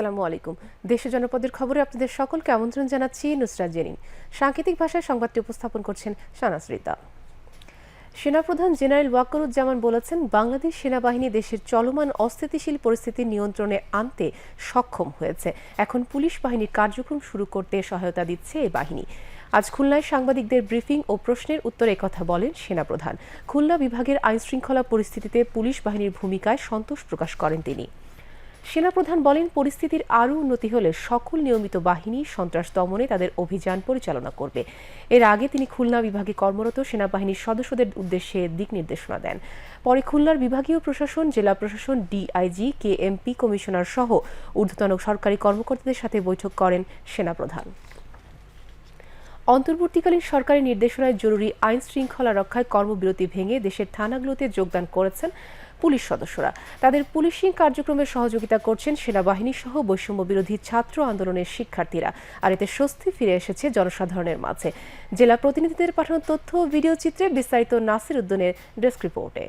আসসালামু আলাইকুম। দেশে জনপদের খবরে আপনাদের সকলকে আমন্ত্রণ জানাচ্ছি নুসরাত জেরিন। সাংকেতিক ভাষায় সংবাদটি উপস্থাপন করছেন শানাস রিতা। সেনাপ্রধান জেনারেল ওয়াকারুজ্জামান বলেছেন, বাংলাদেশ সেনাবাহিনী দেশের চলমান অস্থিতিশীল পরিস্থিতি নিয়ন্ত্রণে আনতে সক্ষম হয়েছে। এখন পুলিশ বাহিনীর কার্যক্রম শুরু করতে সহায়তা দিচ্ছে এই বাহিনী। আজ খুলনায় সাংবাদিকদের ব্রিফিং ও প্রশ্নের উত্তরে কথা বলেন সেনাপ্রধান। খুলনা বিভাগের আইনশৃঙ্খলা পরিস্থিতিতে পুলিশ বাহিনীর ভূমিকায় সন্তোষ প্রকাশ করেন তিনি। সেনাপ্রধান বলেন, পরিস্থিতির আরও উন্নতি হলে সকল নিয়মিত বাহিনী সন্ত্রাস দমনে তাদের অভিযান পরিচালনা করবে। এর আগে তিনি খুলনা বিভাগে কর্মরত সেনাবাহিনীর সদস্যদের উদ্দেশ্যে দিক নির্দেশনা দেন। পরে খুলনার বিভাগীয় প্রশাসন, জেলা প্রশাসন, ডিআইজি কে এমপি কমিশনার সহ ঊর্ধ্বতন সরকারি কর্মকর্তাদের সাথে বৈঠক করেন সেনাপ্রধান। অন্তর্বর্তীকালীন সরকারি নির্দেশনায় জরুরি আইন শৃঙ্খলা রক্ষায় কর্মবিরতি ভেঙে দেশের থানাগুলোতে যোগদান করেছেন পুলিশ সদস্যরা। তাদের পুলিশিং কার্যক্রমে সহযোগিতা করছেন সেনাবাহিনী সহ বৈষম্য বিরোধী ছাত্র আন্দোলনের শিক্ষার্থীরা। আর এতে স্বস্তি ফিরে এসেছে জনসাধারণের মাঝে। জেলা প্রতিনিধিদের পাঠানো তথ্য ভিডিও চিত্রে বিস্তারিত নাসির উদ্দিনের ডেস্ক রিপোর্টে।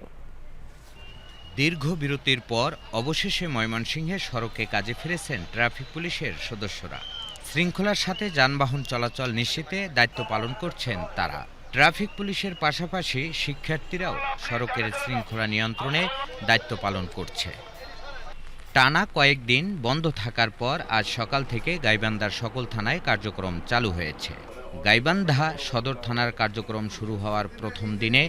দীর্ঘ বিরতির পর অবশেষে ময়মনসিংহে সড়কে কাজে ফিরেছেন ট্রাফিক পুলিশের সদস্যরা। শৃঙ্খলার সাথে যানবাহন চলাচল নিশ্চিতে দায়িত্ব পালন করছেন তারা। ট্রাফিক পুলিশের পাশাপাশি শিক্ষার্থীরাও সড়কের শৃঙ্খলা নিয়ন্ত্রণে দায়িত্ব পালন করছে। টানা কয়েকদিন বন্ধ থাকার পর আজ সকাল থেকে গাইবান্ধার সকল থানায় কার্যক্রম চালু হয়েছে। গাইবান্ধা সদর থানার কার্যক্রম শুরু হওয়ার প্রথম দিনে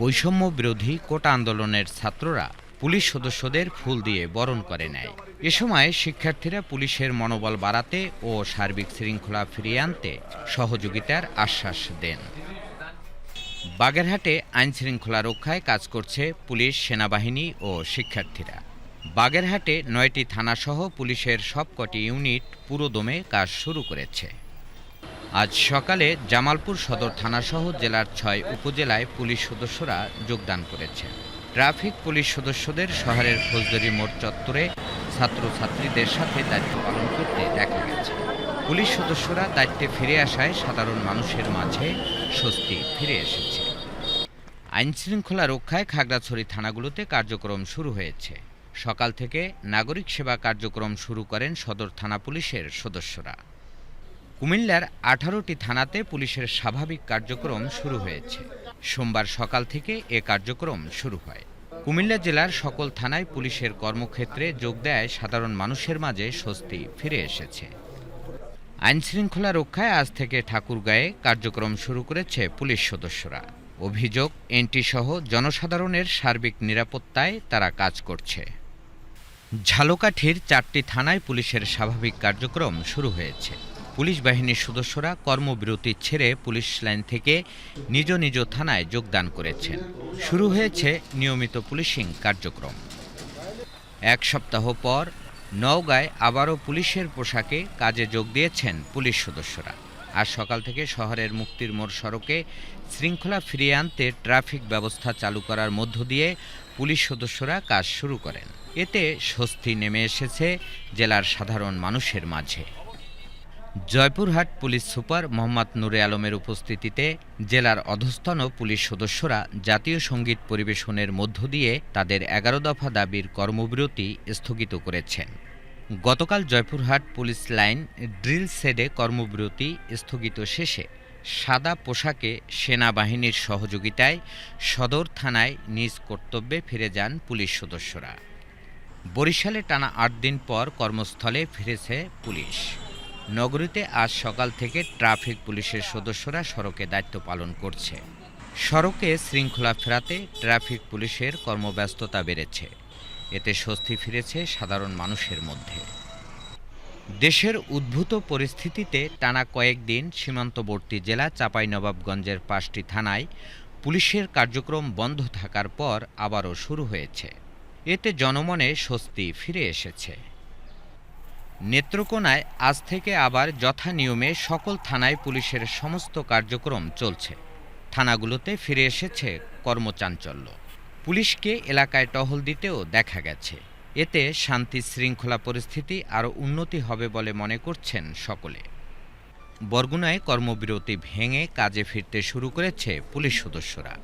বৈষম্য বিরোধী কোটা আন্দোলনের ছাত্ররা পুলিশ সদস্যদের ফুল দিয়ে বরণ করে নেয়। এ সময় শিক্ষার্থীরা পুলিশের মনোবল বাড়াতে ও সার্বিক শৃঙ্খলা ফিরিয়ে আনতে সহযোগিতার আশ্বাস দেন। বাগেরহাটে আইন শৃঙ্খলা রক্ষায় কাজ করছে পুলিশ, সেনাবাহিনী ও শিক্ষার্থীরা। বাগেরহাটে নয়টি থানাসহ পুলিশের সবকটি ইউনিট পুরোদমে কাজ শুরু করেছে। আজ সকালে জামালপুর সদর থানাসহ জেলার ছয় উপজেলায় পুলিশ সদস্যরা যোগদান করেছে। ট্রাফিক পুলিশ সদস্যদের শহরের ফৌজদারি মোড় চত্বরে ছাত্রছাত্রীদের সাথে দায়িত্ব পালন করতে দেখা গেছে। পুলিশ সদস্যরা দায়িত্বে ফিরে আসায় সাধারণ মানুষের মাঝে স্বস্তি ফিরে এসেছে। আইনশৃঙ্খলা রক্ষায় খাগড়াছড়ি থানাগুলোতে কার্যক্রম শুরু হয়েছে। সকাল থেকে নাগরিক সেবা কার্যক্রম শুরু করেন সদর থানা পুলিশের সদস্যরা। কুমিল্লার আঠারোটি থানাতে পুলিশের স্বাভাবিক কার্যক্রম শুরু হয়েছে। সোমবার সকাল থেকে এ কার্যক্রম শুরু হয়। কুমিল্লা জেলার সকল থানায় পুলিশের কর্মক্ষেত্রে যোগ দেয় সাধারণ মানুষের মাঝে স্বস্তি ফিরে এসেছে। আইনশৃঙ্খলা রক্ষায় আজ থেকে ঠাকুরগাঁয়ে কার্যক্রম শুরু করেছে পুলিশ সদস্যরা। অভিযোগ, এনটি সহ জনসাধারণের সার্বিক নিরাপত্তায় তারা কাজ করছে। ঝালকাঠির চারটি থানায় পুলিশের স্বাভাবিক কার্যক্রম শুরু হয়েছে। পুলিশ বাহিনীর সদস্যরা কর্মবিরতি ছেড়ে পুলিশ লাইন থেকে নিজ নিজ থানায় যোগদান করেছেন। শুরু হয়েছে নিয়মিত পুলিশিং কার্যক্রম। এক সপ্তাহ পর নওগাঁয় আবারও পুলিশের পোশাকে কাজে যোগ দিয়েছেন পুলিশ সদস্যরা। আজ সকাল থেকে শহরের মুক্তির মোড় সড়কে শৃঙ্খলা ফিরিয়ে আনতে ট্রাফিক ব্যবস্থা চালু করার মধ্য দিয়ে পুলিশ সদস্যরা কাজ শুরু করেন। এতে স্বস্তি নেমে এসেছে জেলার সাধারণ মানুষের মাঝে। জয়পুরহাট পুলিশ সুপার মোহাম্মদ নুরে আলমের উপস্থিতিতে জেলার অধস্তন পুলিশ সদস্যরা জাতীয় সংগীত পরিবেশনের মধ্য দিয়ে তাদের এগারো দফা দাবির কর্মবিরতি স্থগিত করেছেন। গতকাল জয়পুরহাট পুলিশ লাইন ড্রিল সেডে কর্মবিরতি স্থগিত শেষে সাদা পোশাকে সেনাবাহিনীর সহযোগিতায় সদর থানায় নিজ কর্তব্যে ফিরে যান পুলিশ সদস্যরা। বরিশালে টানা আট দিন পর কর্মস্থলে ফিরেছে পুলিশ। নগরীতে আজ সকাল থেকে ট্রাফিক পুলিশের সদস্যরা সড়কে দায়িত্ব পালন করছে। সড়কে শৃঙ্খলা ফেরাতে ট্রাফিক পুলিশের কর্মব্যস্ততা বেড়েছে। এতে স্বস্তি ফিরেছে সাধারণ মানুষের মধ্যে। দেশের উদ্ভূত পরিস্থিতিতে টানা কয়েকদিন সীমান্তবর্তী জেলা চাঁপাইনবাবগঞ্জের পাঁচটি থানায় পুলিশের কার্যক্রম বন্ধ থাকার পর আবারও শুরু হয়েছে। এতে জনমনে স্বস্তি ফিরে এসেছে। নেত্রকোনায় আজ থেকে আবার যথা নিয়মে সকল থানায় পুলিশের সমস্ত কার্যক্রম চলছে। থানাগুলোতে ফিরে এসেছে কর্মচাঞ্চল্য। পুলিশকে এলাকায় টহল দিতেও দেখা গেছে। এতে শান্তি শৃঙ্খলা পরিস্থিতি আরও উন্নতি হবে বলে মনে করছেন সকলে। বরগুনায় কর্মবিরতি ভেঙে কাজে ফিরতে শুরু করেছে পুলিশ সদস্যরা।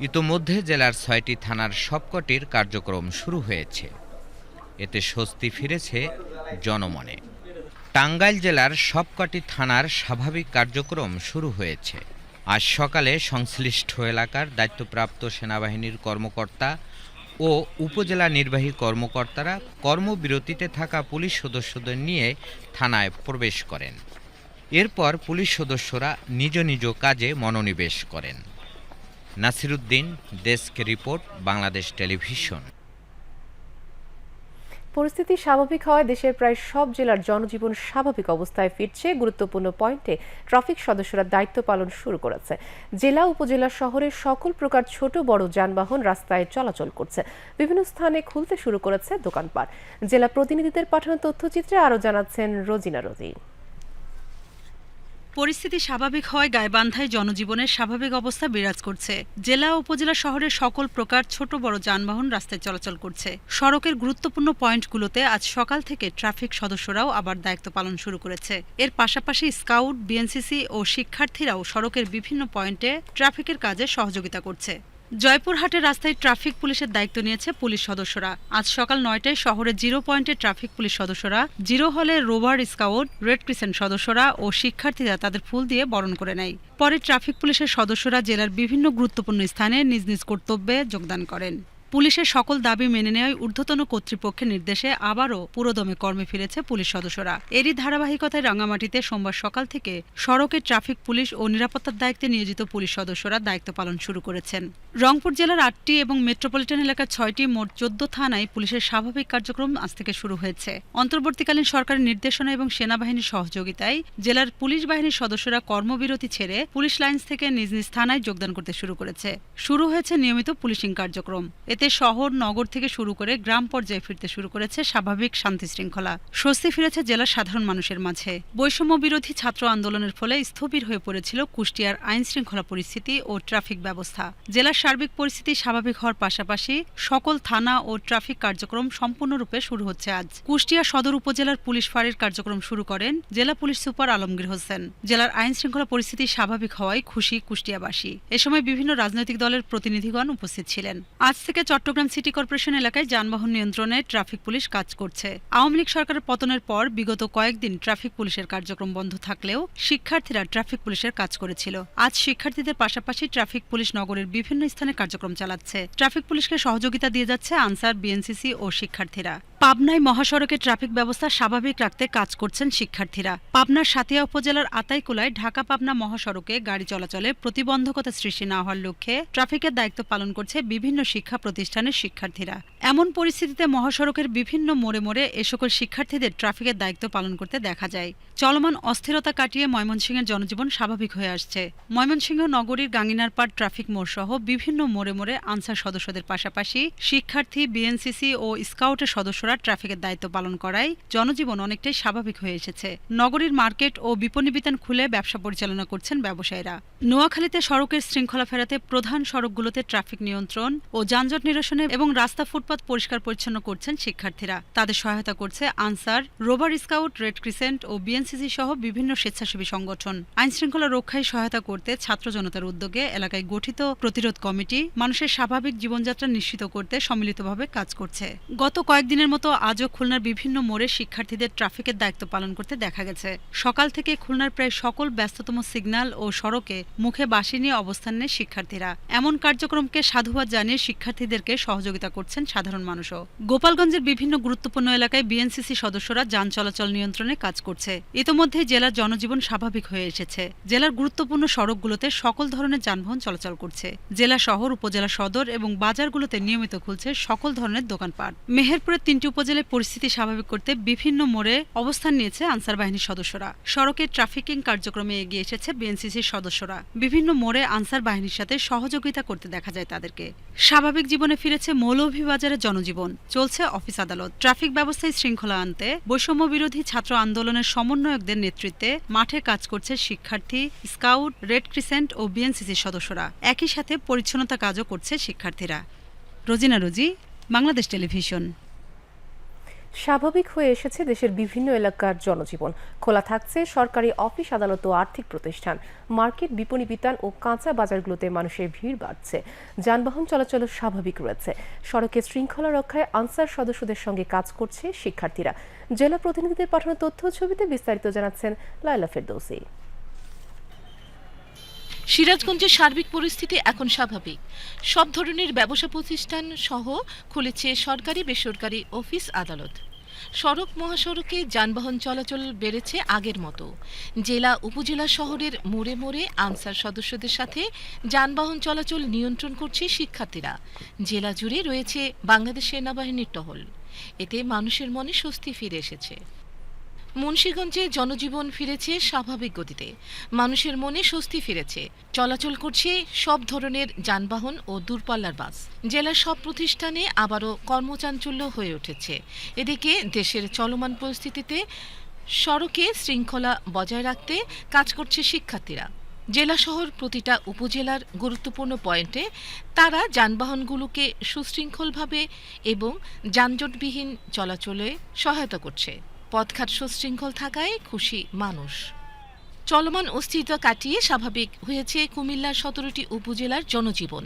ইতোমধ্যে জেলার ছয়টি থানার সবকটির কার্যক্রম শুরু হয়েছে। এতে স্বস্তি ফিরেছে জনমনে। টাঙ্গাইল জেলার সবকটি থানার স্বাভাবিক কার্যক্রম শুরু হয়েছে। আজ সকালে সংশ্লিষ্ট এলাকার দায়িত্বপ্রাপ্ত সেনাবাহিনীর কর্মকর্তা ও উপজেলা নির্বাহী কর্মকর্তারা কর্মবিরতিতে থাকা পুলিশ সদস্যদের নিয়ে থানায় প্রবেশ করেন। এরপর পুলিশ সদস্যরা নিজ নিজ কাজে মনোনিবেশ করেন। Nasiruddin, desk report, Bangladesh television. পরিস্থিতি স্বাভাবিক হওয়ায় দেশের প্রায় সব জেলার জনজীবন স্বাভাবিক অবস্থায় ফিরছে। গুরুত্বপূর্ণ পয়েন্টে ট্রাফিক সদস্যরা দায়িত্ব পালন শুরু করেছে। জেলা, উপজেলা শহরে সকল প্রকার ছোট, বড় যানবাহন রাস্তায় চলাচল করছে। বিভিন্ন স্থানে খুলতে শুরু করেছে দোকানপাট। জেলা প্রতিনিধিদের পাঠানো তথ্যচিত্রে আরও জানাচ্ছেন রোজিনা রোজি। পরিস্থিতি স্বাভাবিক হওয়ায় গায়বান্ধায় জনজীবনের স্বাভাবিক অবস্থা বিরাজ করছে। জেলা উপজেলা শহরের সকল প্রকার ছোট বড় যানবাহন রাস্তায় চলাচল করছে। সড়কের গুরুত্বপূর্ণ পয়েন্টগুলোতে আজ সকাল থেকে ট্রাফিক সদস্যরাও আবার দায়িত্ব পালন শুরু করেছে। এর পাশাপাশি স্কাউট, বিএনসিসি ও শিক্ষার্থীরাও সড়কের বিভিন্ন পয়েন্টে ট্রাফিকের কাজে সহযোগিতা করছে। জয়পুরহাটের রাস্তায় ট্রাফিক পুলিশের দায়িত্ব নিয়েছে পুলিশ সদস্যরা। আজ সকাল নয়টায় শহরের জিরো পয়েন্টে ট্রাফিক পুলিশ সদস্যরা, জিরো হলে রোভার স্কাউট, রেড ক্রিসেন্ট সদস্যরা ও শিক্ষার্থীরা তাদের ফুল দিয়ে বরণ করে নেয়। পরে ট্রাফিক পুলিশের সদস্যরা জেলার বিভিন্ন গুরুত্বপূর্ণ স্থানে নিজ নিজ কর্তব্যে যোগদান করেন। পুলিশের সকল দাবি মেনে নেওয়ায় ঊর্ধ্বতন কর্তৃপক্ষের নির্দেশে আবারও পুরোদমে কর্মে ফিরেছে পুলিশ সদস্যরা। এরই ধারাবাহিকতায় রাঙামাটিতে সোমবার সকাল থেকে সড়কে ট্রাফিক পুলিশ ও নিরাপত্তার দায়িত্বে নিয়োজিত পুলিশ সদস্যরা দায়িত্ব পালন শুরু করেছেন। রংপুর জেলার আটটি এবং মেট্রোপলিটন এলাকার ছয়টি মোট চোদ্দ থানায় পুলিশের স্বাভাবিক কার্যক্রম আজ থেকে শুরু হয়েছে। অন্তর্বর্তীকালীন সরকারের নির্দেশনা এবং সেনাবাহিনীর সহযোগিতায় জেলার পুলিশ বাহিনীর সদস্যরা কর্মবিরতি ছেড়ে পুলিশ লাইন্স থেকে নিজ নিজ থানায় যোগদান করতে শুরু করেছে। শুরু হয়েছে নিয়মিত পুলিশিং কার্যক্রম। এতে শহর, নগর থেকে শুরু করে গ্রাম পর্যায়ে ফিরতে শুরু করেছে স্বাভাবিক শান্তি শৃঙ্খলা। স্বস্তি ফিরেছে জেলার সাধারণ মানুষের মাঝে। বৈষম্য বিরোধী ছাত্র আন্দোলনের ফলে স্থবির হয়ে পড়েছিল কুষ্টিয়ার আইন শৃঙ্খলা পরিস্থিতি ও ট্রাফিক ব্যবস্থা। জেলার সার্বিক পরিস্থিতি স্বাভাবিক হওয়ার পাশাপাশি সকল থানা ও ট্রাফিক কার্যক্রম সম্পূর্ণরূপে শুরু হচ্ছে আজ। কুষ্টিয়া সদর উপজেলার পুলিশ ফাঁড়ির কার্যক্রম শুরু করেন জেলা পুলিশ সুপার আলমগীর হোসেন। জেলার আইন শৃঙ্খলা পরিস্থিতি স্বাভাবিক হওয়ায় খুশি কুষ্টিয়াবাসী। এ সময় বিভিন্ন রাজনৈতিক দলের প্রতিনিধিগণ উপস্থিত ছিলেন। আজ থেকে চট্টগ্রাম সিটি কর্পোরেশন এলাকায় যানবাহন নিয়ন্ত্রণে ট্রাফিক পুলিশ কাজ করছে। আওয়ামী লীগ সরকারের পতনের পর বিগত কয়েকদিন ট্রাফিক পুলিশের কার্যক্রম বন্ধ থাকলেও শিক্ষার্থীরা ট্রাফিক পুলিশের কাজ করেছিল। আজ শিক্ষার্থীদের পাশাপাশি ট্রাফিক পুলিশ নগরের বিভিন্ন স্থানে কার্যক্রম চালাচ্ছে। ট্রাফিক পুলিশকে সহযোগিতা দিয়ে যাচ্ছে আনসার, বিএনসিসি ও শিক্ষার্থীরা। পাবনায় মহাসড়কে ট্রাফিক ব্যবস্থা স্বাভাবিক রাখতে কাজ করছেন শিক্ষার্থীরা। পাবনার সাতিয়া উপজেলার আতাইকুলায় ঢাকা পাবনা মহাসড়কে গাড়ি চলাচলে প্রতিবন্ধকতা সৃষ্টি না হওয়ার লক্ষ্যে ট্রাফিকের দায়িত্ব পালন করছে বিভিন্ন শিক্ষা প্রতিষ্ঠানের শিক্ষার্থীরা। এমন পরিস্থিতিতে মহাসড়কের বিভিন্ন মোড়ে মোড়ে এ সকল শিক্ষার্থীদের ট্রাফিকের দায়িত্ব পালন করতে দেখা যায়। চলমান অস্থিরতা কাটিয়ে ময়মনসিংহের জনজীবন স্বাভাবিক হয়ে আসছে। ময়মনসিংহ নগরীর গাঙ্গিনারপাড় ট্রাফিক মোড় সহ বিভিন্ন মোড়ে মোড়ে আনসার সদস্যদের পাশাপাশি শিক্ষার্থী, বিএনসিসি ও স্কাউটের সদস্যরা ট্রাফিকের দায়িত্ব পালন করায় জনজীবন অনেকটাই স্বাভাবিক হয়ে এসেছে। নগরীর মার্কেট ও বিপণী বিতান খুলে ব্যবসা পরিচালনা করছেন ব্যবসায়ীরা। নোয়াখালীতে সড়কের শৃঙ্খলা ফেরাতে প্রধান সড়কগুলোতে ট্রাফিক নিয়ন্ত্রণ ও যানজট নিরসনে এবং রাস্তা ফুটপাত পরিষ্কার পরিচ্ছন্ন করছেন শিক্ষার্থীরা। তাদের সহায়তা করছে Ansar, rover scout, red crescent ও বিএনসিসি সহ বিভিন্ন স্বেচ্ছাসেবী সংগঠন। আইন শৃঙ্খলা রক্ষায় সহায়তা করতে ছাত্র জনতার উদ্যোগে এলাকায় গঠিত প্রতিরোধ কমিটি মানুষের স্বাভাবিক জীবনযাত্রা নিশ্চিত করতে সম্মিলিতভাবে কাজ করছে। গত কয়েকদিনের মতো আজও খুলনার বিভিন্ন মোড়ে শিক্ষার্থীদের ট্রাফিকের দায়িত্ব পালন করতে দেখা গেছে। সকাল থেকে খুলনার প্রায় সকল ব্যস্ততম সিগন্যাল ও সড়কে মুখে বাঁশি নিয়ে অবস্থান নেয় শিক্ষার্থীরা। এমন কার্যক্রমকে সাধুবাদ জানিয়ে শিক্ষার্থীদেরকে সহযোগিতা করছেন সাধারণ মানুষও। গোপালগঞ্জের বিভিন্ন গুরুত্বপূর্ণ এলাকায় বিএনসিসি সদস্যরা যান চলাচল নিয়ন্ত্রণে কাজ করছে। ইতোমধ্যে জেলার জনজীবন স্বাভাবিক হয়ে এসেছে। জেলার গুরুত্বপূর্ণ সড়কগুলোতে সকল ধরনের যানবাহন চলাচল করছে। জেলা শহর, উপজেলা সদর এবং বাজারগুলোতে নিয়মিত খুলছে সকল ধরনের দোকানপাট। মেহেরপুরের তিনটি উপজেলায় পরিস্থিতি স্বাভাবিক করতে বিভিন্ন মোড়ে অবস্থান নিয়েছে আনসার বাহিনীর সদস্যরা। সড়কে ট্রাফিকিং কার্যক্রমে এগিয়ে এসেছে বিএনসিসির সদস্যরা। বিভিন্ন মোড়ে আনসার বাহিনীর সাথে সহযোগিতা করতে দেখা যায় তাদেরকে। স্বাভাবিক জীবনে ফিরেছে মৌলভীবাজারের জনজীবন। চলছে অফিস আদালত। ট্রাফিক ব্যবস্থায় শৃঙ্খলা আনতে বৈষম্য বিরোধী ছাত্র আন্দোলনের সমন্বয়কদের নেতৃত্বে মাঠে কাজ করছে শিক্ষার্থী, স্কাউট, রেড ক্রিসেন্ট ও বিএনসিসির সদস্যরা। একই সাথে পরিচ্ছন্নতা কাজও করছে শিক্ষার্থীরা। রোজিনা রোজি, বাংলাদেশ টেলিভিশন। স্বাভাবিক হয়ে এসেছে দেশের বিভিন্ন এলাকার জনজীবন। খোলা থাকছে সরকারি অফিস, আদালত ও আর্থিক প্রতিষ্ঠান। মার্কেট বিপণী, বিতান ও কাঁচা বাজারগুলোতে মানুষের ভিড় বাড়ছে। যানবাহন চলাচল স্বাভাবিক রয়েছে। সড়কে শৃঙ্খলা রক্ষায় আনসার সদস্যদের সঙ্গে কাজ করছে শিক্ষার্থীরা। জেলা প্রতিনিধিদের পাঠানো তথ্য ছবিতে বিস্তারিত জানাচ্ছেন লাইলা ফেরদৌসি। সিরাজগঞ্জের সার্বিক পরিস্থিতি এখন স্বাভাবিক। সব ধরনের ব্যবসা প্রতিষ্ঠান সহ খুলেছে সরকারি বেসরকারি অফিস আদালত। সড়ক মহাসড়কে যানবাহন চলাচল বেড়েছে আগের মতো। জেলা, উপজেলা শহরের মোড়ে মোড়ে আনসার সদস্যদের সাথে যানবাহন চলাচল নিয়ন্ত্রণ করছে শিক্ষার্থীরা। জেলা জুড়ে রয়েছে বাংলাদেশ সেনাবাহিনীর টহল। এতে মানুষের মনে স্বস্তি ফিরে এসেছে। মুন্সীগঞ্জে জনজীবন ফিরেছে স্বাভাবিক গতিতে। মানুষের মনে স্বস্তি ফিরেছে। চলাচল করছে সব ধরনের যানবাহন ও দূরপাল্লার বাস। জেলার সব প্রতিষ্ঠানে আবারও কর্মচাঞ্চল্য হয়ে উঠেছে। এদিকে দেশের চলমান পরিস্থিতিতে সড়কে শৃঙ্খলা বজায় রাখতে কাজ করছে শিক্ষার্থীরা। জেলা শহর প্রতিটা উপজেলার গুরুত্বপূর্ণ পয়েন্টে তারা যানবাহনগুলোকে সুশৃঙ্খলভাবে এবং যানজটবিহীন চলাচলে সহায়তা করছে। পথঘাট সুশৃঙ্খল থাকায় খুশি মানুষ। চলমান অস্থিরতা কাটিয়ে স্বাভাবিক হয়েছে কুমিল্লার সতেরোটি উপজেলার জনজীবন।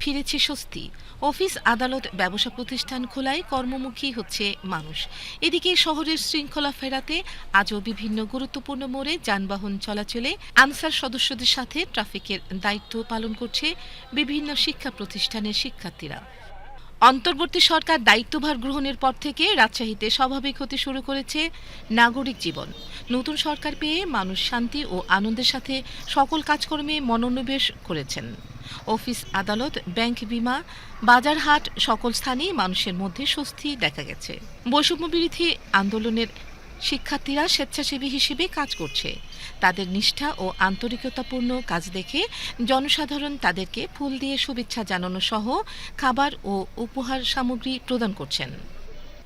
ফিরেছে স্বস্তি। অফিস, আদালত, ব্যবসা প্রতিষ্ঠান খোলায় কর্মমুখী হচ্ছে মানুষ। এদিকে শহরের শৃঙ্খলা ফেরাতে আজও বিভিন্ন গুরুত্বপূর্ণ মোড়ে যানবাহন চলাচলে আনসার সদস্যদের সাথে ট্রাফিকের দায়িত্ব পালন করছে বিভিন্ন শিক্ষা প্রতিষ্ঠানের শিক্ষার্থীরা। অন্তর্বর্তী সরকার দায়িত্বভার গ্রহণের পর থেকে রাজশাহীতে স্বাভাবিক হতে শুরু করেছে নাগরিক জীবন। নতুন সরকার পেয়ে মানুষ শান্তি ও আনন্দের সাথে সকল কাজকর্মে মনোনিবেশ করেছেন। অফিস আদালত, ব্যাংক বিমা, বাজার হাট সকল স্থানেই মানুষের মধ্যে স্বস্তি দেখা গেছে। বৈষম্য বিরোধী আন্দোলনের শিক্ষার্থীরা স্বেচ্ছাসেবী হিসেবে কাজ করছে। তাদের নিষ্ঠা ও আন্তরিকতাপূর্ণ কাজ দেখে জনসাধারণ তাদেরকে ফুল দিয়ে শুভেচ্ছা জানানো সহ খাবার ও উপহার সামগ্রী প্রদান করছেন।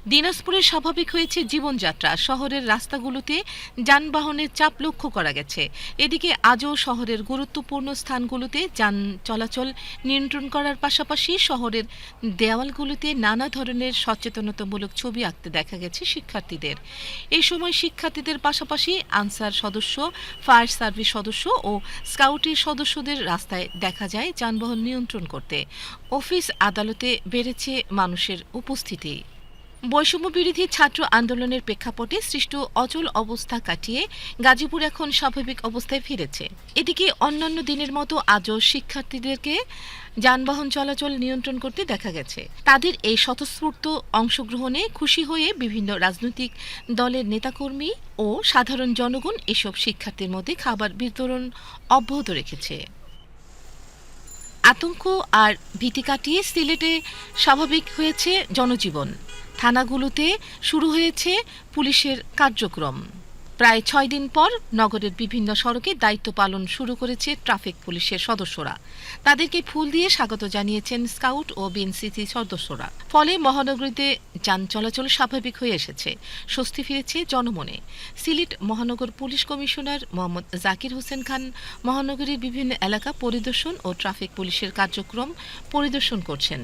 দিনাজপুরে স্বাভাবিক হয়েছে জীবনযাত্রা। শহরের রাস্তাগুলোতে যানবাহনের চাপ লক্ষ্য করা গেছে। এদিকে আজও শহরের গুরুত্বপূর্ণ স্থানগুলোতে যান চলাচল নিয়ন্ত্রণ করার পাশাপাশি শহরের দেওয়ালগুলোতে নানা ধরনের সচেতনতামূলক ছবি আঁকতে দেখা গেছে শিক্ষার্থীদের। এই সময় শিক্ষার্থীদের পাশাপাশি আনসার সদস্য, ফায়ার সার্ভিস সদস্য ও স্কাউটের সদস্যদের রাস্তায় দেখা যায় যানবাহন নিয়ন্ত্রণ করতে। অফিস আদালতে বেড়েছে মানুষের উপস্থিতি। বৈষম্য বিরোধী ছাত্র আন্দোলনের প্রেক্ষাপটে সৃষ্ট অচল অবস্থা কাটিয়ে গাজীপুর এখন স্বাভাবিক অবস্থায় ফিরেছে। এদিকে অন্যান্য দিনের মতো আজও শিক্ষার্থীদেরকে যানবাহন চলাচল নিয়ন্ত্রণ করতে দেখা গেছে। তাদের এই স্বতঃস্ফূর্ত অংশগ্রহণে খুশি হয়ে বিভিন্ন রাজনৈতিক দলের নেতাকর্মী ও সাধারণ জনগণ এসব শিক্ষার্থীর মধ্যে খাবার বিতরণ অব্যাহত রেখেছে। আতঙ্ক আর ভীতি কাটিয়ে সিলেটে স্বাভাবিক হয়েছে জনজীবন। থানাগুলোতে শুরু হয়েছে পুলিশের কার্যক্রম। প্রায় ছয় দিন পর নগরের বিভিন্ন সড়কে দায়িত্ব পালন শুরু করেছে ট্রাফিক পুলিশের সদস্যরা। তাদেরকে ফুল দিয়ে স্বাগত জানিয়েছেন স্কাউট ও বিএনসিসি সদস্যরা। ফলে মহানগরীতে যান চলাচল স্বাভাবিক হয়ে এসেছে। স্বস্তি ফিরেছে জনমনে। সিলেট মহানগর পুলিশ কমিশনার মোহাম্মদ জাকির হোসেন খান মহানগরীর বিভিন্ন এলাকা পরিদর্শন ও ট্রাফিক পুলিশের কার্যক্রম পরিদর্শন করছেন।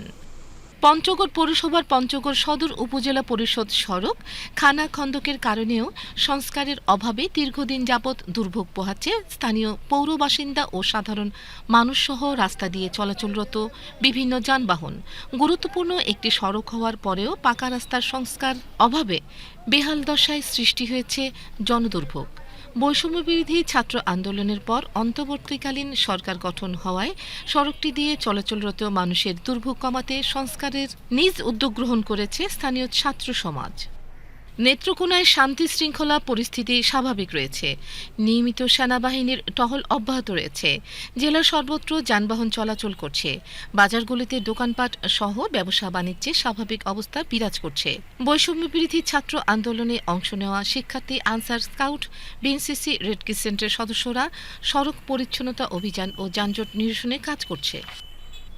পঞ্চগড় পৌরসভার পঞ্চগড় সদর উপজেলা পরিষদ সড়ক খানা খন্দকের কারণেও সংস্কারের অভাবে দীর্ঘদিন যাবৎ দুর্ভোগ পোহাচ্ছে স্থানীয় পৌর বাসিন্দা ও সাধারণ মানুষসহ রাস্তা দিয়ে চলাচলরত বিভিন্ন যানবাহন। গুরুত্বপূর্ণ একটি সড়ক হওয়ার পরেও পাকা রাস্তার সংস্কার অভাবে বেহাল দশায় সৃষ্টি হয়েছে জনদুর্ভোগ। বৈষম্য বিরোধী ছাত্র আন্দোলনের পর অন্তর্বর্তীকালীন সরকার গঠন হওয়ায় সড়কটি দিয়ে চলাচলরত মানুষের দুর্ভোগ কমাতে সংস্কারের নিজ উদ্যোগ গ্রহণ করেছে স্থানীয় ছাত্র সমাজ। নেত্রকোনায় শান্তি শৃঙ্খলা পরিস্থিতি স্বাভাবিক রয়েছে। নিয়মিত সেনাবাহিনীর টহল অব্যাহত রয়েছে। জেলার সর্বত্র যানবাহন চলাচল করছে। বাজারগুলিতে দোকানপাট সহ ব্যবসা বাণিজ্যে স্বাভাবিক অবস্থা বিরাজ করছে। বৈষম্য বিরোধী ছাত্র আন্দোলনে অংশ নেওয়া শিক্ষার্থী আনসার স্কাউট, বিএনসিসি রেড ক্রিসেন্টের সদস্যরা সড়ক পরিচ্ছন্নতা অভিযান ও যানজট নিরসনে কাজ করছে।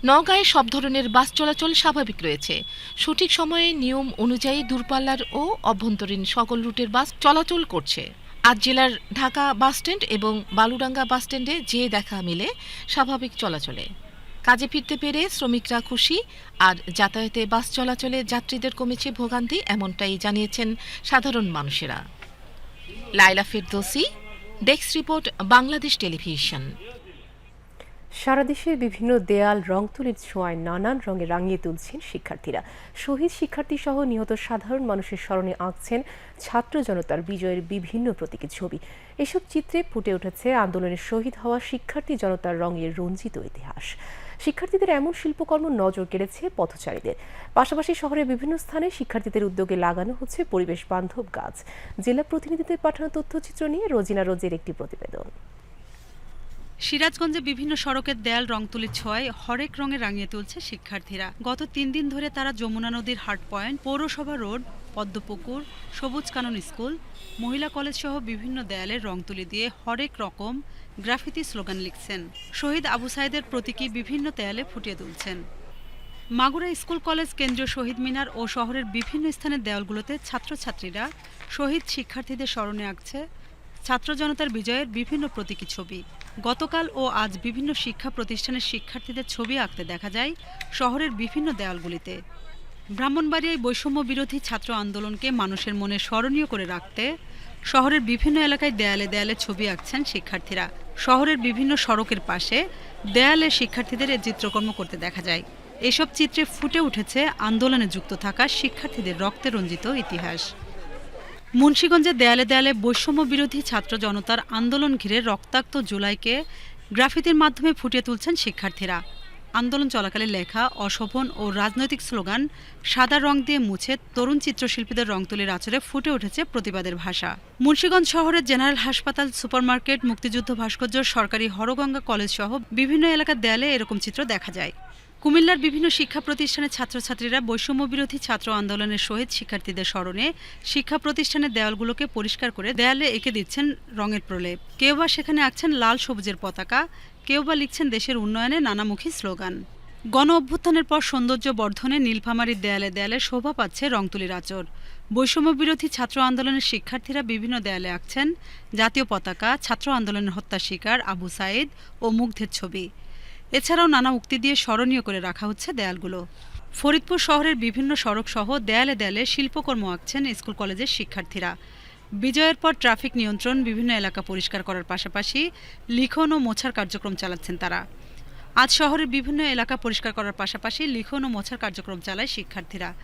নওগাঁয় সব ধরনের বাস চলাচল স্বাভাবিক রয়েছে। সঠিক সময়ে নিয়ম অনুযায়ী দূরপাল্লার ও অভ্যন্তরীণ সকল রুটের বাস চলাচল করছে। আজ জেলার ঢাকা বাসস্ট্যান্ড এবং বালুডাঙ্গা বাসস্ট্যান্ডে যে দেখা মিলে, স্বাভাবিক চলাচলে। কাজে ফিরতে পেরে শ্রমিকরা খুশি, আর যাতায়াতে বাস চলাচলে যাত্রীদের কমেছে ভোগান্তি, এমনটাই জানিয়েছেন সাধারণ মানুষেরা। Laila Ferdousi, desk report, Bangladesh television. সারা দেশের বিভিন্ন দেয়াল রং তুলির ছোঁয়ায় নানান রঙে রাঙিয়ে তুলছেন শিক্ষার্থীরা। শহীদ শিক্ষার্থী সহ নিহত সাধারণ মানুষের স্মরণে আঁকছেন ছাত্র জনতার বিজয়ের বিভিন্ন প্রতীকী ছবি। এসব চিত্রে ফুটে উঠেছে আন্দোলনের শহীদ হওয়া শিক্ষার্থী জনতার রঙের রঞ্জিত ইতিহাস। শিক্ষার্থীদের এমন শিল্পকর্ম নজর কেড়েছে পথচারীদের। পাশাপাশি শহরের বিভিন্ন স্থানে শিক্ষার্থীদের উদ্যোগে লাগানো হচ্ছে পরিবেশ বান্ধব গাছ। জেলা প্রতিনিধিদের পাঠানো তথ্যচিত্র নিয়ে রোজিনা রোজের একটি প্রতিবেদন। সিরাজগঞ্জে বিভিন্ন সড়কের দেয়াল রং তুলির ছোঁয়ায় হরেক রঙে রাঙিয়ে তুলছে শিক্ষার্থীরা। গত তিন দিন ধরে তারা যমুনা নদীর হাট পয়েন্ট, পৌরসভা রোড, পদ্মপুকুর, সবুজ কানন স্কুল, মহিলা কলেজ সহ বিভিন্ন দেয়ালে রং তুলি দিয়ে হরেক রকম গ্রাফিতি স্লোগান লিখছেন। শহীদ আবু সাইদের প্রতীকী বিভিন্ন দেয়ালে ফুটিয়ে তুলছেন। মাগুরা স্কুল কলেজ কেন্দ্রীয় শহীদ মিনার ও শহরের বিভিন্ন স্থানের দেয়ালগুলোতে ছাত্রছাত্রীরা শহীদ শিক্ষার্থীদের স্মরণে আঁকছে ছাত্র জনতার বিজয়ের বিভিন্ন প্রতীকী ছবি। গতকাল ও আজ বিভিন্ন শিক্ষা প্রতিষ্ঠানের শিক্ষার্থীদের ছবি আঁকতে দেখা যায় শহরের বিভিন্ন দেয়ালগুলিতে। ব্রাহ্মণবাড়িয়ায় বৈষম্য বিরোধী ছাত্র আন্দোলনকে মানুষের মনে স্মরণীয় করে রাখতে শহরের বিভিন্ন এলাকায় দেয়ালে দেয়ালে ছবি আঁকছেন শিক্ষার্থীরা। শহরের বিভিন্ন সড়কের পাশে দেয়ালে শিক্ষার্থীদের এ চিত্রকর্ম করতে দেখা যায়। এসব চিত্রে ফুটে উঠেছে আন্দোলনে যুক্ত থাকা শিক্ষার্থীদের রক্তে রঞ্জিত ইতিহাস। মুন্সীগঞ্জের দেয়ালে দেয়ালে বৈষম্য বিরোধী ছাত্র জনতার আন্দোলন ঘিরে রক্তাক্ত জুলাইকে গ্রাফিতির মাধ্যমে ফুটিয়ে তুলছেন শিক্ষার্থীরা। আন্দোলন চলাকালে লেখা, অশোভন ও রাজনৈতিক স্লোগান, সাদা রং দিয়ে মুছে তরুণ চিত্রশিল্পীদের রং তুলির আচরে ফুটে উঠেছে প্রতিবাদের ভাষা। মুন্সীগঞ্জ শহরের জেনারেল হাসপাতাল, সুপারমার্কেট, মুক্তিযুদ্ধ ভাস্কর্য, সরকারি হরগঙ্গা কলেজ সহ বিভিন্ন এলাকার দেয়ালে এরকম চিত্র দেখা যায়। কুমিল্লার বিভিন্ন শিক্ষা প্রতিষ্ঠানের ছাত্রছাত্রীরা বৈষম্য বিরোধী ছাত্র আন্দোলনের শহীদ শিক্ষার্থীদের স্মরণে শিক্ষা প্রতিষ্ঠানের দেয়ালগুলোকে পরিষ্কার করে দেয়ালে এঁকে দিচ্ছেন রঙের প্রলেপ। কেউ বা সেখানে আঁকছেন লাল সবুজের পতাকা, কেউ বা লিখছেন দেশের উন্নয়নে নানামুখী স্লোগান। গণ অভ্যুত্থানের পর সৌন্দর্য বর্ধনে নীলফামারীর দেয়ালে দেয়ালে শোভা পাচ্ছে রংতুলির আচর বৈষম্য বিরোধী ছাত্র আন্দোলনের শিক্ষার্থীরা বিভিন্ন দেয়ালে আঁকছেন জাতীয় পতাকা, ছাত্র আন্দোলনের হত্যা শিকার আবু সাইদ ও মুগ্ধের ছবি। এছাড়াও নানা উক্তি দিয়ে স্মরণীয় করে রাখা হচ্ছে দেয়ালগুলো। ফরিদপুর শহরের বিভিন্ন সড়ক সহ দেয়ালে দেয়ালে শিল্পকর্ম আঁকছেন স্কুল কলেজের শিক্ষার্থীরা। বিজয়ের পর ট্রাফিক নিয়ন্ত্রণ, বিভিন্ন এলাকা পরিষ্কার করার পাশাপাশি লিখন ও মোছার কার্যক্রম চালাচ্ছেন তারা। আজ শহরের বিভিন্ন এলাকা পরিষ্কার করার পাশাপাশি লিখন ও মোছার কার্যক্রম চালায় শিক্ষার্থীরা।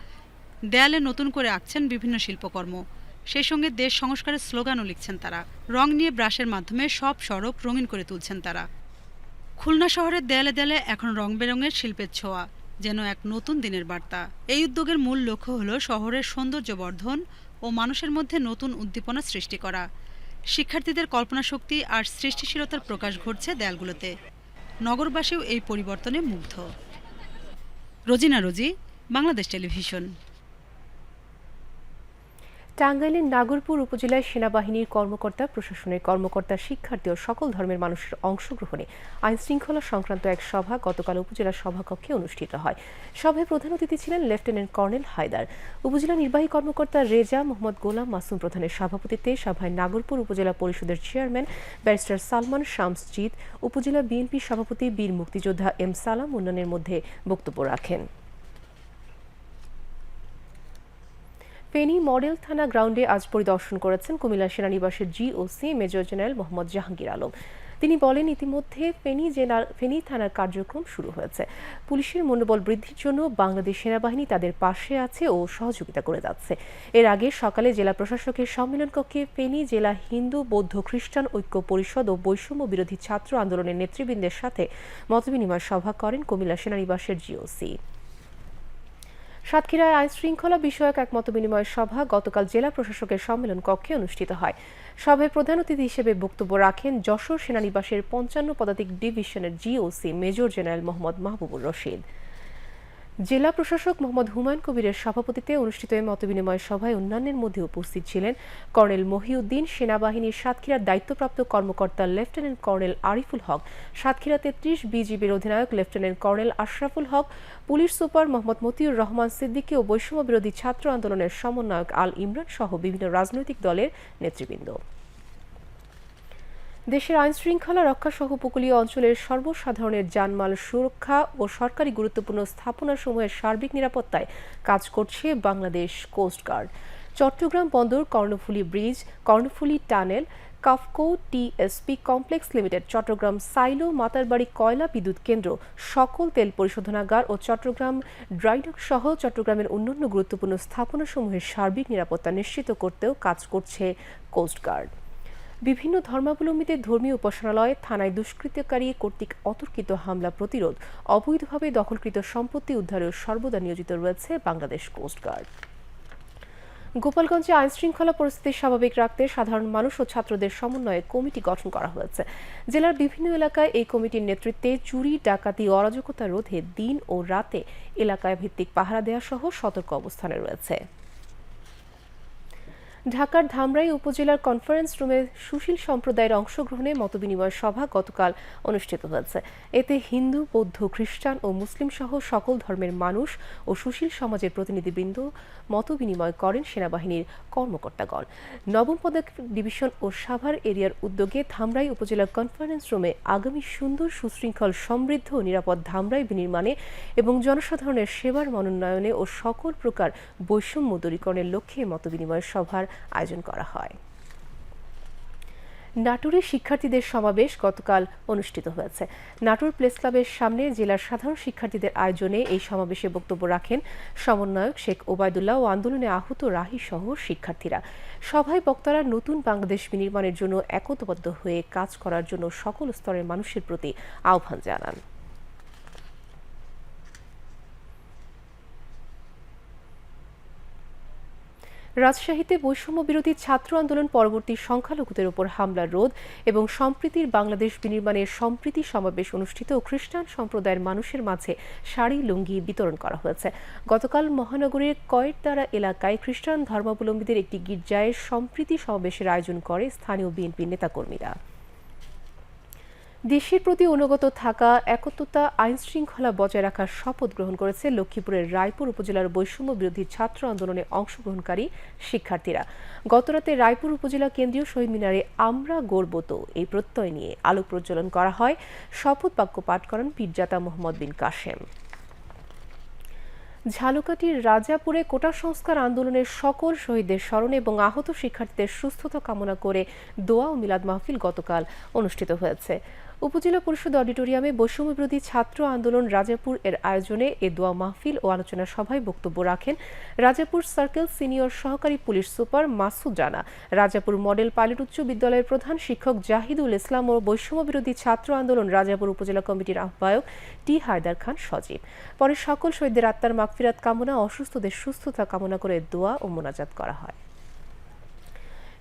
দেয়ালে নতুন করে আঁকছেন বিভিন্ন শিল্পকর্ম। সেই সঙ্গে দেশ সংস্কারের স্লোগানও লিখছেন তারা। রং নিয়ে ব্রাশের মাধ্যমে সব সড়ক রঙিন করে তুলছেন তারা। খুলনা শহরের দেয়ালে দেয়ালে এখন রং বেরঙের শিল্পের ছোঁয়া, যেন এক নতুন দিনের বার্তা। এই উদ্যোগের মূল লক্ষ্য হল শহরের সৌন্দর্য বর্ধন ও মানুষের মধ্যে নতুন উদ্দীপনা সৃষ্টি করা। শিক্ষার্থীদের কল্পনা শক্তি আর সৃষ্টিশীলতার প্রকাশ ঘটছে দেয়ালগুলোতে। নগরবাসীও এই পরিবর্তনে মুগ্ধ। রোজিনা রোজি, বাংলাদেশ টেলিভিশন। টাঙ্গাইলের নাগরপুর উপজেলায় সেনাবাহিনীর কর্মকর্তা, প্রশাসনের কর্মকর্তা, শিক্ষার্থী ও সকল ধর্মের মানুষের অংশগ্রহণে আইন শৃঙ্খলা সংক্রান্ত এক সভা গতকাল উপজেলা সভাকক্ষে অনুষ্ঠিত হয়। সভায় প্রধান অতিথি ছিলেন লেফটেন্যান্ট কর্নেল হায়দার। উপজেলা নির্বাহী কর্মকর্তা রেজা মোহাম্মদ গোলাম মাসুম প্রধানের সভাপতিত্বে সভায় নাগরপুর উপজেলা পরিষদের চেয়ারম্যান ব্যারিস্টার সালমান শামসজিদ উপজেলা বিএনপি সভাপতি বীর মুক্তিযোদ্ধা এম সালাম উন্নয়নের মধ্যে বক্তব্য রাখেন। ফেনী মডেল থানা গ্রাউন্ডে আজ পরিদর্শন করেছেন Comilla সেনানিবাসের GOC major general Mohammad Jahangir Alam. তিনি বলেন, ইতিমধ্যে ফেনী জেলার ফেনী থানার কার্যক্রম শুরু হয়েছে। পুলিশের মনোবল বৃদ্ধির জন্য বাংলাদেশ সেনাবাহিনী তাদের পাশে আছে ও সহযোগিতা করে যাচ্ছে। এর আগে সকালে জেলা প্রশাসকের সম্মেলন কক্ষে ফেনী জেলা হিন্দু, বৌদ্ধ, খ্রিস্টান ঐক্য পরিষদ ও বৈষম্য বিরোধী ছাত্র আন্দোলনের নেতৃবৃন্দের সাথে মতবিনিময় সভা করেন কুমিল্লা সেনানিবাসের জিওসি সাতক্ষীরায় আইন শৃঙ্খলা বিষয়ক এক মতবিনিময় সভা গতকাল জেলা প্রশাসকের সম্মেলন কক্ষে অনুষ্ঠিত হয়। সভায় প্রধান অতিথি হিসেবে বক্তব্য রাখেন যশোর সেনানিবাসের পঞ্চান্ন পদাতিক ডিভিশনের GOC major general Mohammad Mahbubur Rashid. জেলা প্রশাসক মোহাম্মদ হুমায়ুন কবিরের সভাপতিত্বে অনুষ্ঠিত এই মতবিনিময় সভায় অন্যান্যের মধ্যে উপস্থিত ছিলেন কর্নেল মহিউদ্দিন, সেনাবাহিনীর সাতক্ষীরার দায়িত্বপ্রাপ্ত কর্মকর্তা লেফটেন্যান্ট কর্নেল আরিফুল হক, সাতক্ষীরা তেত্রিশ বিজিবির অধিনায়ক lieutenant colonel Ashraful Haque, police super Mohammad Motiur Rahman Siddiqui ও বৈষম্য বিরোধী ছাত্র আন্দোলনের সমন্বয়ক আল ইমরান সহ বিভিন্ন রাজনৈতিক দলের নেতৃবৃন্দ। দেশের আইন শৃঙ্খলা রক্ষা সহ উপকূলীয় অঞ্চলের সর্বসাধারণের জানমাল সুরক্ষা ও সরকারি গুরুত্বপূর্ণ স্থাপনাসমূহের সার্বিক নিরাপত্তায় কাজ করছে বাংলাদেশ কোস্টগার্ড চট্টগ্রাম বন্দর, Karnaphuli bridge, Karnaphuli tunnel, Kafco TSP complex limited, Chattogram silo Matarbari কয়লা বিদ্যুৎ কেন্দ্র, সকল তেল পরিশোধনাগার ও চট্টগ্রাম ড্রাইডক সহ চট্টগ্রামের অন্যান্য গুরুত্বপূর্ণ স্থাপনাসমূহের সার্বিক নিরাপত্তা নিশ্চিত করতেও কাজ করছে কোস্টগার্ড বিভিন্ন ধর্মাবলম্বীদের ধর্মীয় উপাসনালয় থানায় দুষ্কৃতকারী কর্তৃক অতর্কিত হামলা প্রতিরোধ, অবৈধভাবে দখলকৃত সম্পত্তি উদ্ধারেও সর্বদা নিয়োজিত রয়েছে বাংলাদেশ কোস্টগার্ড গোপালগঞ্জে আইন শৃঙ্খলা পরিস্থিতি স্বাভাবিক রাখতে সাধারণ মানুষ ও ছাত্রদের সমন্বয়ে কমিটি গঠন করা হয়েছে। জেলার বিভিন্ন এলাকায় এই কমিটির নেতৃত্বে চুরি, ডাকাতি, অরাজকতা রোধে দিন ও রাতে এলাকায় ভিত্তিক পাহারা দেওয়া সহ সতর্ক অবস্থানে রয়েছে। ঢাকার ধামরাই উপজেলার কনফারেন্স রুমে সুশীল সম্প্রদায়ের অংশগ্রহণে মতবিনিময় সভা গতকাল অনুষ্ঠিত হয়েছে। এতে হিন্দু, বৌদ্ধ, খ্রিস্টান ও মুসলিম সহ সকল ধর্মের মানুষ ও সুশীল সমাজের প্রতিনিধিবৃন্দ মতবিনিময় করেন সেনাবাহিনীর কর্মকর্তাগণ নবম পদক ডিভিশন ও সাভার এরিয়ার উদ্যোগে ধামরাই উপজেলার কনফারেন্স রুমে আগামী সুন্দর, সুশৃঙ্খল, সমৃদ্ধ ও নিরাপদ ধামরাই বিনির্মাণে এবং জনসাধারণের সেবার মনোন্নয়নে ও সকল প্রকার বৈষম্য দূরীকরণের লক্ষ্যে মতবিনিময় সভার আয়োজন করা হয়। নাটোরে শিক্ষার্থীদের সমাবেশ গতকাল অনুষ্ঠিত হয়েছে। নাটোর প্রেস ক্লাবের সামনে জেলার সাধারণ শিক্ষার্থীদের আয়োজনে এই সমাবেশে বক্তব্য রাখেন সমন্বয়ক শেখ ওবায়দুল্লাহ ও আন্দোলনে আহত রাহি সহ শিক্ষার্থীরা। সভায় বক্তারা নতুন বাংলাদেশ বিনির্মাণের জন্য একতবদ্ধ হয়ে কাজ করার জন্য সকল স্তরের মানুষের প্রতি আহ্বান জানান। রাজশাহীতে বৈষম্য বিরোধী ছাত্র আন্দোলন পরবর্তী সংখ্যালঘুদের উপর হামলার রোধ এবং সম্প্রীতির বাংলাদেশ বিনির্মাণের সম্প্রীতি সমাবেশ অনুষ্ঠিত ও খ্রিস্টান সম্প্রদায়ের মানুষের মাঝে শাড়ি, লুঙ্গি বিতরণ করা হয়েছে। গতকাল মহানগরীর কয়েরতারা এলাকায় খ্রিস্টান ধর্মাবলম্বীদের একটি গির্জায় সম্প্রীতি সমাবেশের আয়োজন করে স্থানীয় বিএনপি নেতাকর্মীরা। দেশের প্রতি অনুগত থাকা, একত্রতা আইন শৃঙ্খলা বজায় রাখার শপথ গ্রহণ করেছে লক্ষ্মীপুরের রায়পুর উপজেলার বৈষম্য বিরোধী ছাত্র আন্দোলনে অংশগ্রহণকারী শিক্ষার্থীরা। গতরাতে রায়পুর উপজেলা কেন্দ্রীয় শহীদ মিনারে আমরা গর্বত এই প্রত্যয় নিয়ে আলোক প্রজ্বলন করা হয়। শপথ বাক্য পাঠ করেন পীরজাতা মোহাম্মদ বিন কাশেম। ঝালুকাটির রাজাপুরে কোটা সংস্কার আন্দোলনের সকল শহীদদের স্মরণে এবং আহত শিক্ষার্থীদের সুস্থতা কামনা করে দোয়া ও মিলাদ মাহফিল গতকাল অনুষ্ঠিত হয়েছে। উপজেলা পরিষদ অডিটোরিয়ামে বৈষম্য বিরোধী ছাত্র আন্দোলন রাজাপুর এর আয়োজনে এ দোয়া মাহফিল ও আলোচনা সভায় বক্তব্য রাখেন রাজাপুর সার্কেল সিনিয়র সহকারী police super Masud Rana. Rajapur model pilot উচ্চ বিদ্যালয়ের প্রধান শিক্ষক জাহিদুল ইসলাম ও বৈষম্য বিরোধী ছাত্র আন্দোলন রাজাপুর উপজেলা কমিটির আহ্বায়ক টি হায়দার খান সজীব। পরে সকল শহীদদের আত্মার মাগফিরাত কামনা, অসুস্থদের সুস্থতা কামনা করে দোয়া ও মোনাজাত করা হয়।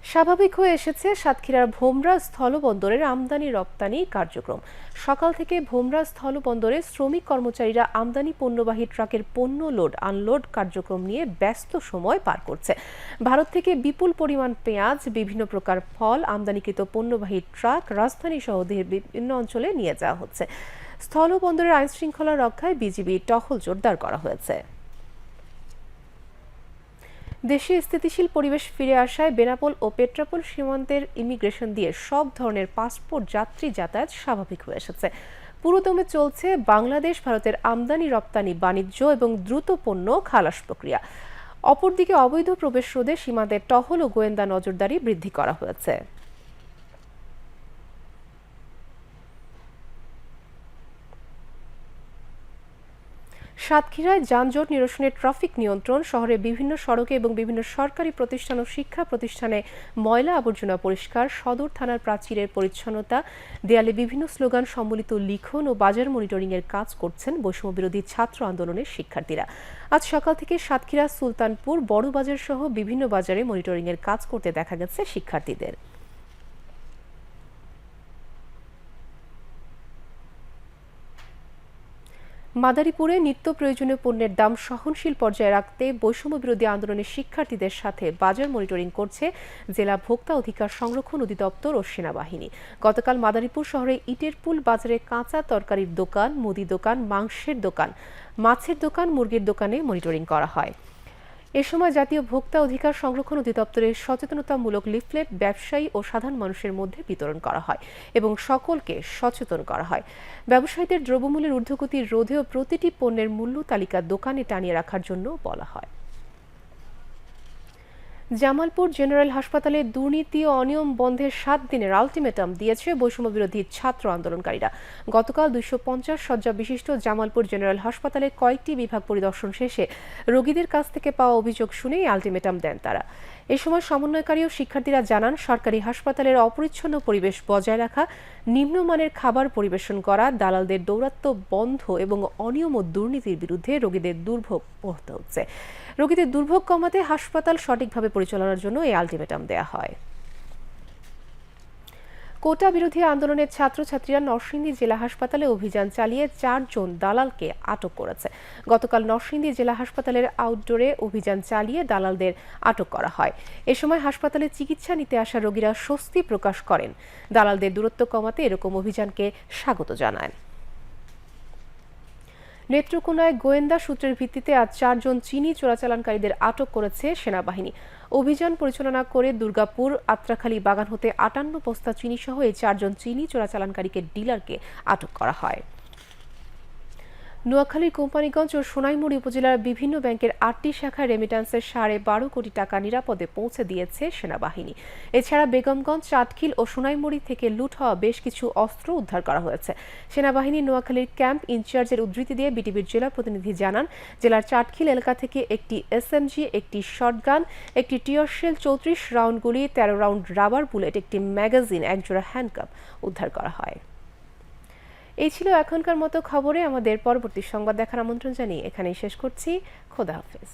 স্বাভাবিক হয়ে এসেছে সাতক্ষীরার ভোমরা স্থলবন্দরের আমদানি রপ্তানি কার্যক্রম। সকাল থেকে ভোমরা স্থলবন্দরে শ্রমিক কর্মচারীরা আমদানি পণ্যবাহী ট্রাকের পণ্য লোড, আনলোড কার্যক্রম নিয়ে ব্যস্ত সময় পার করছে। ভারত থেকে বিপুল পরিমাণ পেঁয়াজ, বিভিন্ন প্রকার ফল, আমদানিকৃত পণ্যবাহী ট্রাক রাজধানী সহ দেশের বিভিন্ন অঞ্চলে নিয়ে যাওয়া হচ্ছে। স্থলবন্দরের আইন শৃঙ্খলা রক্ষায় বিজিবি টহল জোরদার করা হয়েছে। দেশে স্থিতিশীল পরিবেশ ফিরে আসায় বেনাপোল ও পেট্রাপোল সীমান্তের ইমিগ্রেশন দিয়ে সব ধরনের পাসপোর্ট যাত্রী যাতায়াত স্বাভাবিক হয়ে এসেছে। পুরোদমে চলছে বাংলাদেশ, ভারতের আমদানি, রপ্তানি, বাণিজ্য এবং দ্রুত পণ্য খালাস প্রক্রিয়া। অপরদিকে অবৈধ প্রবেশ রোধে সীমান্তের টহল ও গোয়েন্দা নজরদারি বৃদ্ধি করা হয়েছে। সাতক্ষীরায় যানজট নিরসনে ট্রাফিক নিয়ন্ত্রণ, শহরে বিভিন্ন সড়কে এবং বিভিন্ন সরকারি প্রতিষ্ঠান ও শিক্ষা প্রতিষ্ঠানে ময়লা আবর্জনা পরিষ্কার, সদর থানার প্রাচীরের পরিচ্ছন্নতা, দেয়ালে বিভিন্ন স্লোগান সম্বলিত লিখন ও বাজার মনিটরিংয়ের কাজ করছেন বৈষম্য বিরোধী ছাত্র আন্দোলনের শিক্ষার্থীরা। আজ সকাল থেকে সাতক্ষীরা, সুলতানপুর বড় বাজার সহ বিভিন্ন বাজারে মনিটরিংয়ের কাজ করতে দেখা গেছে শিক্ষার্থীদের। মাদারীপুরে নিত্য প্রয়োজনীয় পণ্যের দাম সহনশীল পর্যায়ে রাখতে বৈষম্য বিরোধী আন্দোলনের শিক্ষার্থীদের সাথে বাজার মনিটরিং করছে জেলা ভোক্তা অধিকার সংরক্ষণ অধিদপ্তর ও সেনাবাহিনী। গতকাল মাদারীপুর শহরে ইটের পুল, বাজারে কাঁচা তরকারির দোকান, মুদি দোকান, মাংসের দোকান, মাছের দোকান, মুরগির দোকানে মনিটরিং করা হয়। এ সময় জাতীয় ভোক্তা অধিকার সংরক্ষণ অধিদপ্তরের সচেতনতামূলক লিফলেট ব্যবসায়ী ও সাধারণ মানুষের মধ্যে বিতরণ করা হয় এবং সকলকে সচেতন করা হয়। ব্যবসায়ীদের দ্রব্যমূল্যের ঊর্ধ্বগতির রোধেও প্রতিটি পণ্যের মূল্য তালিকা দোকানে টানিয়ে রাখার জন্য বলা হয়। জামালপুর জেনারেল হাসপাতালে দুর্নীতি ও অনিয়ম বন্ধের সাত দিনের আলটিমেটাম দিয়েছে বৈষম্য বিরোধী ছাত্র আন্দোলনকারীরা। গতকাল দুইশো পঞ্চাশ শয্যা বিশিষ্ট জামালপুর জেনারেল হাসপাতালের কয়েকটি বিভাগ পরিদর্শন শেষে রোগীদের কাছ থেকে পাওয়া অভিযোগ শুনে এই আলটিমেটাম দেন তারা। এ সময় সমন্বয়কারী ও শিক্ষার্থীরা জানান, সরকারি হাসপাতালের অপরিচ্ছন্ন পরিবেশ বজায় রাখা, নিম্নমানের খাবার পরিবেশন করা, দালালদের দৌরাত্ম্য বন্ধ এবং অনিয়ম ও দুর্নীতির বিরুদ্ধে রোগীদের দুর্ভোগ পোহাতে হচ্ছে। রোগীদের দুর্ভোগ কমাতে হাসপাতাল সঠিকভাবে পরিচালনার জন্য এই আলটিমেটাম দেয়া হয়। কোটা বিরোধী আন্দোলনের ছাত্রছাত্রীরা নরসিংদী জেলা হাসপাতালে অভিযান চালিয়ে চারজন দালালকে আটক করেছে। গতকাল নরসিংদী জেলা হাসপাতালের আউটডোরে অভিযান চালিয়ে দালালদের আটক করা হয়। এ সময় হাসপাতালে চিকিৎসা নিতে আসা রোগীরা স্বস্তি প্রকাশ করেন। দালালদের দূরত্ব কমাতে এরকম অভিযানকে স্বাগত জানায়। নেত্রকোনায় গোয়েন্দা সূত্রের ভিত্তিতে আজ চারজন চিনি চোরাচালানকারীদের আটক করেছে সেনাবাহিনী। অভিযান পরিচালনা করে দুর্গাপুর, আত্রাখালী বাগান হতে আটান্ন বস্তা চিনিসহ এই চারজন চিনি চোরাচালানকারীকে ডিলারকে আটক করা হয়। নোয়াখালীর কোম্পানিগঞ্জ ও সোনাইমুড়ি উপজেলার বিভিন্ন ব্যাংকের আটটি শাখায় রেমিট্যান্সের সাড়ে বারো কোটি টাকা নিরাপদে পৌঁছে দিয়েছে সেনাবাহিনী। এছাড়া বেগমগঞ্জ চাটখিল ও সোনাইমুড়ি থেকে লুট হওয়া বেশ কিছু অস্ত্র উদ্ধার করা হয়েছে। সেনাবাহিনী নোয়াখালীর ক্যাম্প ইনচার্জের উদ্ধৃতি দিয়ে বিটিভির জেলা প্রতিনিধি জানান, জেলার চাটখিল এলাকা থেকে একটি এসএমজি একটি শটগান একটি টিয়ারশেল চৌত্রিশ রাউন্ড গুলি, তেরো রাউন্ড রাবার বুলেট একটি ম্যাগাজিন একজোড়া হ্যান্ডকাপ উদ্ধার করা হয়। এই ছিল এখনকার মতো খবরে আমাদের পরবর্তী সংবাদ দেখার আমন্ত্রণ জানিয়ে এখানেই শেষ করছি। খোদা হাফেজ।